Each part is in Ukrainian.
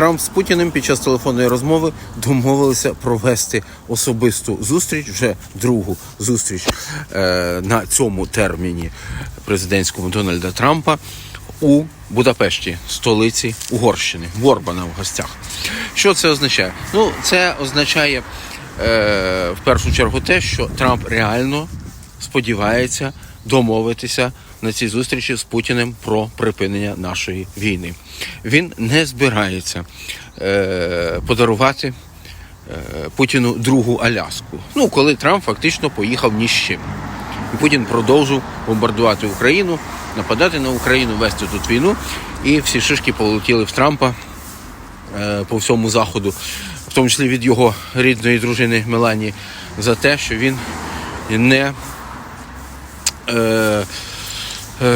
Трамп з Путіним під час телефонної розмови домовилися провести особисту зустріч, вже другу зустріч е, на цьому терміні президентському Дональда Трампа у Будапешті, столиці Угорщини, в Орбана в гостях. Що це означає? Ну, це означає е, в першу чергу те, що Трамп реально сподівається домовитися на цій зустрічі з Путіним про припинення нашої війни. Він не збирається е, подарувати е, Путіну другу Аляску. Ну, коли Трамп фактично поїхав ні з чим. І Путін продовжив бомбардувати Україну, нападати на Україну, вести тут війну, і всі шишки полетіли в Трампа е, по всьому заходу, в тому числі від його рідної дружини Меланії, за те, що він не е,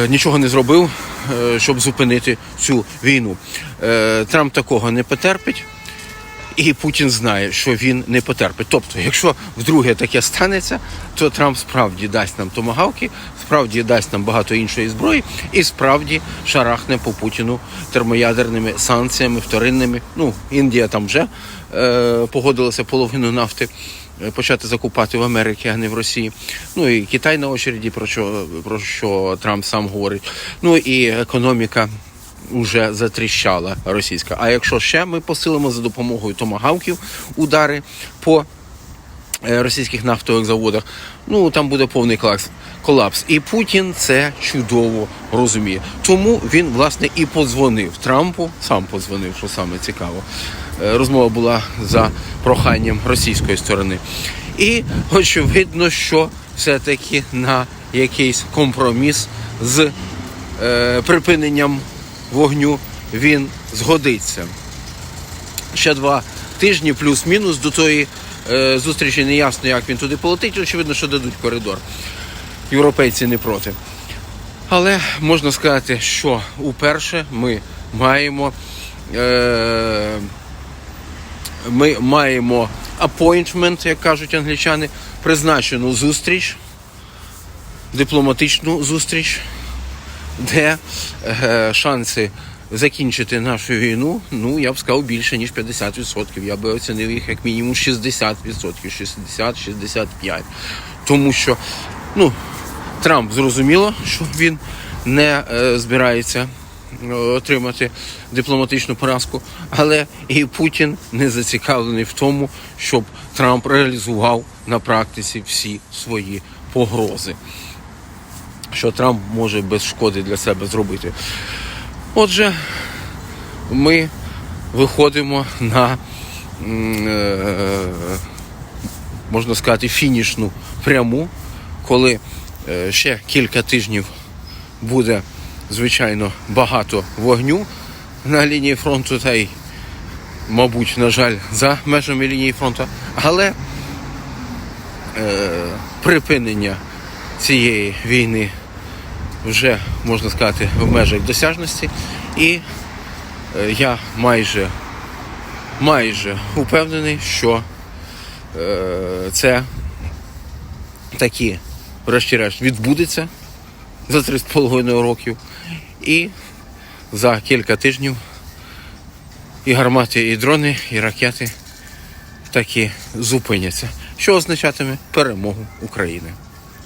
нічого не зробив, е, щоб зупинити цю війну. Е, Трамп такого не потерпить. І Путін знає, що він не потерпить. Тобто, якщо вдруге таке станеться, то Трамп справді дасть нам томагавки, справді дасть нам багато іншої зброї, і справді шарахне по Путіну термоядерними санкціями, вторинними. Ну, Індія там вже е, погодилася половину нафти е, почати закупати в Америці, а не в Росії. Ну і Китай на очереді, про що, про що Трамп сам говорить. Ну і економіка вже затріщала російська. А якщо ще ми посилимо за допомогою томагавків удари по е, російських нафтових заводах, ну там буде повний колапс. колапс. І Путін це чудово розуміє. Тому він власне і подзвонив Трампу, сам подзвонив, що саме цікаво. Е, Розмова була за проханням російської сторони. І очевидно, що все-таки на якийсь компроміс з е, припиненням вогню він згодиться. Ще два тижні, плюс-мінус до тої е, зустрічі не ясно, як він туди полетить. Очевидно, що дадуть коридор. Європейці не проти. Але можна сказати, що уперше ми маємо. Е, ми маємо appointment, як кажуть англічани, призначену зустріч, дипломатичну зустріч, де е, шанси закінчити нашу війну, ну я б сказав більше ніж 50%. Я би оцінив їх як мінімум 60%, 60-65%. Тому що ну, Трамп зрозуміло, що він не е, збирається е, отримати дипломатичну поразку, але і Путін не зацікавлений в тому, щоб Трамп реалізував на практиці всі свої погрози що Трамп може без шкоди для себе зробити. Отже, ми виходимо на, е, можна сказати, фінішну пряму, коли е, ще кілька тижнів буде, звичайно, багато вогню на лінії фронту, та й, мабуть, на жаль, за межами лінії фронту, але е, припинення цієї війни вже можна сказати в межах досяжності, і е, я майже майже упевнений, що е, це таки, врешті-решт, відбудеться за 3,5 років, і за кілька тижнів і гармати, і дрони, і ракети таки зупиняться, що означатиме перемогу України.